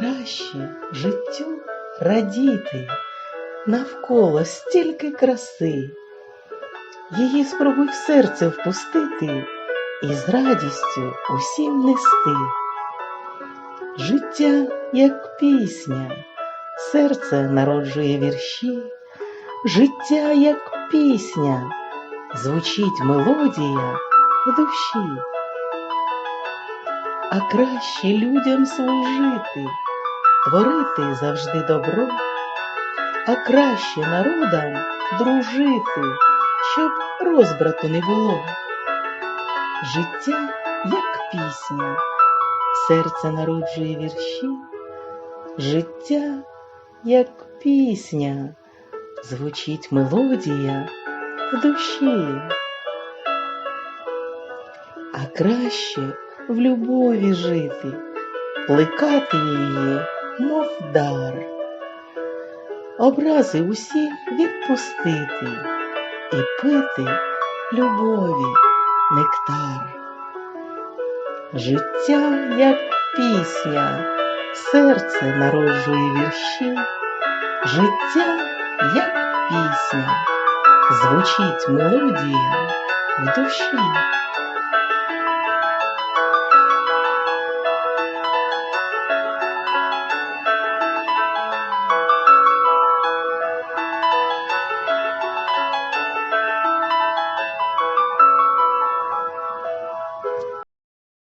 краще життю радіти, навколо стільки краси, її спробуй в серце впустити і з радістю усім нести. Життя, як пісня, серце народжує вірші, життя, як пісня, звучить мелодія в душі. А краще людям служити, творити завжди добро, а краще народам дружити, щоб розбрату не було. Життя, як пісня, серце народжує вірші, життя, як пісня, звучить мелодія в душі. А краще в любові жити, плекати її, мов дар, образи усі відпустити і пити любові нектар. Життя, як пісня, серце народжує вірші, життя, як пісня, звучить мелодія в душі.